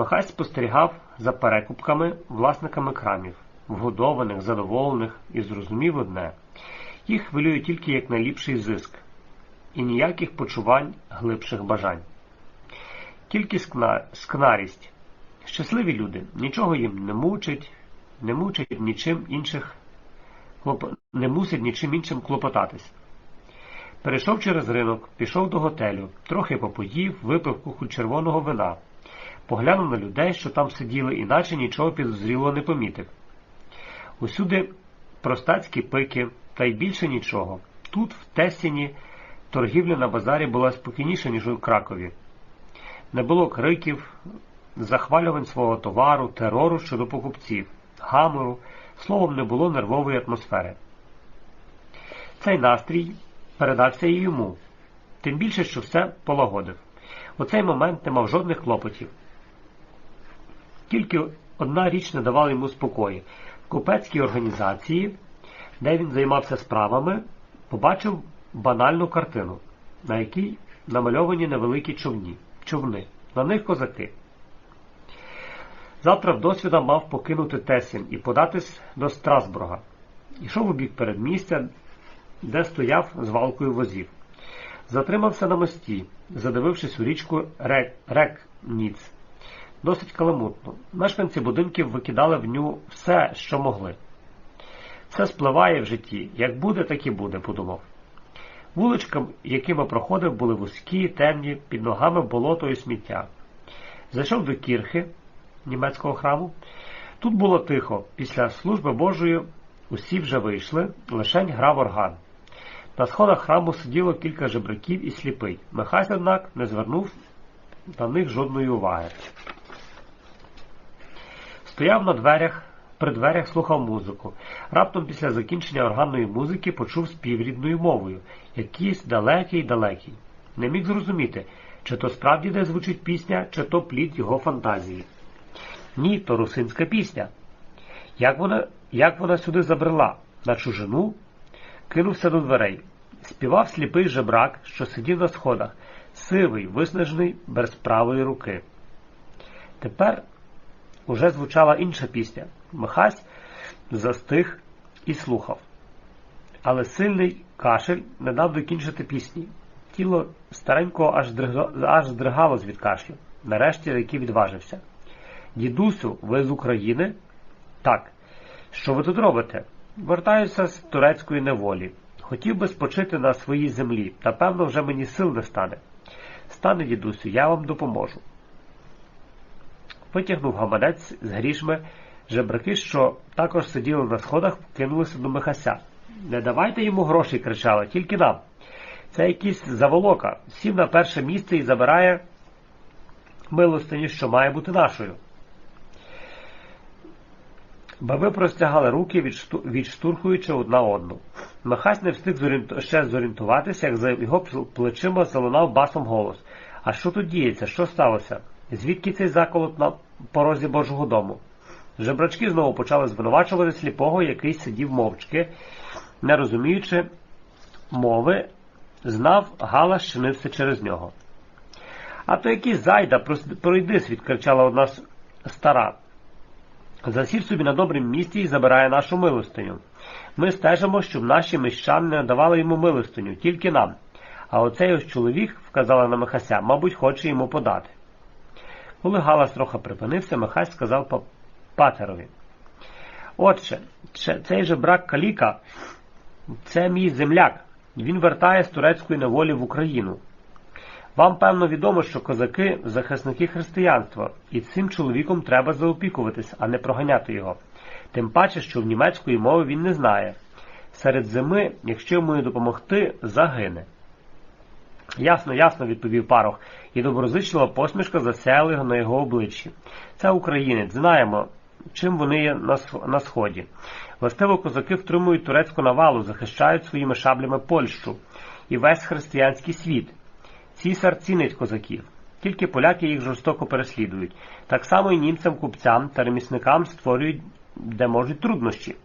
Михась спостерігав за перекупками власниками крамів, вгодованих, задоволених, і зрозумів одне їх хвилює тільки як найліпший зиск, і ніяких почувань глибших бажань. Тільки скна... скнарість. Щасливі люди нічого їм не мучить, не мучать нічим інших, не мусять нічим іншим клопотатись. Перейшов через ринок, пішов до готелю, трохи попоїв, випив кухоль червоного вина, поглянув на людей, що там сиділи, іначе нічого підозрілого не помітив. Усюди простацькі пики, та й більше нічого. Тут, в Тесіні, торгівля на базарі була спокійніша, ніж у Кракові. Не було криків, захвалювань свого товару, терору щодо покупців, гамору, словом, не було нервової атмосфери. Цей настрій передався і йому, тим більше, що все полагодив. У цей момент не мав жодних клопотів. Тільки одна річ не давала йому спокою. В купецькій організації, де він займався справами, побачив банальну картину, на якій намальовані невеликі човні, човни, на них козаки. Завтра вдосвіда мав покинути Тесін і податись до Страсбурга. Ішов у бік передмістя, де стояв з валкою возів. Затримався на мості, задивившись у річку Рек, Рекніц. Досить каламутно. Мешканці будинків викидали в ню все, що могли. Все спливає в житті. Як буде, так і буде, подумав. Вуличкам, якими проходив, були вузькі, темні, під ногами болото і сміття. Зайшов до кірхи німецького храму. Тут було тихо. Після служби Божої усі вже вийшли, лишень грав орган. На сходах храму сиділо кілька жебраків і сліпий. Михась, однак, не звернув на них жодної уваги. Стояв на дверях, при дверях слухав музику. Раптом після закінчення органної музики почув спів рідною мовою, якийсь далекий далекий. Не міг зрозуміти, чи то справді де звучить пісня, чи то плід його фантазії. Ні, то русинська пісня. Як вона як вона сюди забрела? На чужину? Кинувся до дверей. Співав сліпий жебрак, що сидів на сходах, сивий, виснажений, без правої руки. Тепер уже звучала інша пісня. Михась застиг і слухав. Але сильний кашель не дав докінчити пісні. Тіло старенького аж, дригало, аж здригалось від кашлю, нарешті який відважився. Дідусю, ви з України? Так. Що ви тут робите? Вертаюся з турецької неволі. Хотів би спочити на своїй землі, та певно вже мені сил не стане. Стане, дідусю, я вам допоможу. Витягнув гаманець з грішми, жебраки, що також сиділи на сходах, кинулися до Михася. Не давайте йому грошей, кричали, тільки нам. Це якийсь заволока, сів на перше місце і забирає милостині, що має бути нашою. Баби простягали руки, відштурхуючи одна одну. Михась не встиг ще зорієнтуватися, як за його плечима залунав басом голос. А що тут діється? Що сталося? Звідки цей заколот на порозі Божого дому? Жебрачки знову почали звинувачувати сліпого, який сидів мовчки, не розуміючи мови, знав, галас чинився через нього. А то якийсь зайда, пройди світ, кричала одна стара. Засів собі на добрім місці і забирає нашу милостиню. Ми стежимо, щоб наші міщани не давали йому милостиню, тільки нам. А оцей ось чоловік, вказала на Михася, мабуть, хоче йому подати. Коли галас трохи припинився, Михась сказав патерові. Отче, цей же брак Каліка, це мій земляк. Він вертає з турецької неволі в Україну. Вам, певно, відомо, що козаки захисники християнства, і цим чоловіком треба заопікуватись, а не проганяти його. Тим паче, що в німецької мови він не знає. Серед зими, якщо йому не допомогти, загине. Ясно, ясно, відповів парох, і доброзичлива посмішка засяяла на його обличчі. Це українець, знаємо, чим вони є на сході. Властиво козаки втримують турецьку навалу, захищають своїми шаблями Польщу і весь християнський світ. Цісар цінить козаків, тільки поляки їх жорстоко переслідують. Так само і німцям, купцям та ремісникам створюють, де можуть труднощі.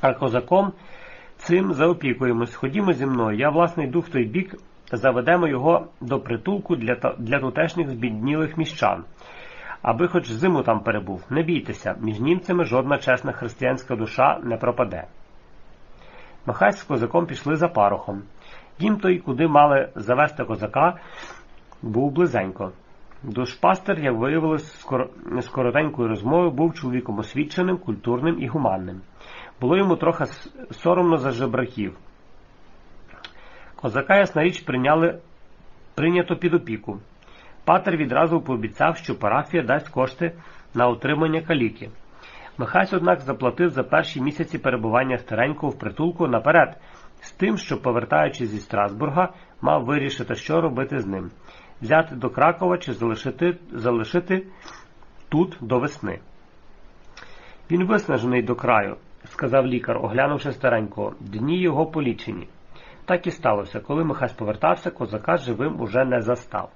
А козаком цим заопікуємось. Ходімо зі мною. Я, власне, йду в той бік, заведемо його до притулку для для тутешніх збіднілих міщан. аби хоч зиму там перебув. Не бійтеся, між німцями жодна чесна християнська душа не пропаде. Михась з козаком пішли за парохом. Дім той, куди мали завести козака, був близенько. Душпастер, як виявилось скоро... з коротенької розмови, був чоловіком освіченим, культурним і гуманним. Було йому трохи соромно за жебраків. Козака, ясна річ, прийняли прийнято під опіку. Патер відразу пообіцяв, що парафія дасть кошти на утримання каліки. Михась, однак, заплатив за перші місяці перебування старенького в притулку наперед, з тим, що, повертаючись зі Страсбурга, мав вирішити, що робити з ним взяти до Кракова чи залишити, залишити тут до весни. Він виснажений до краю, сказав лікар, оглянувши старенького, дні його полічені. Так і сталося, коли Михась повертався, козака живим уже не застав.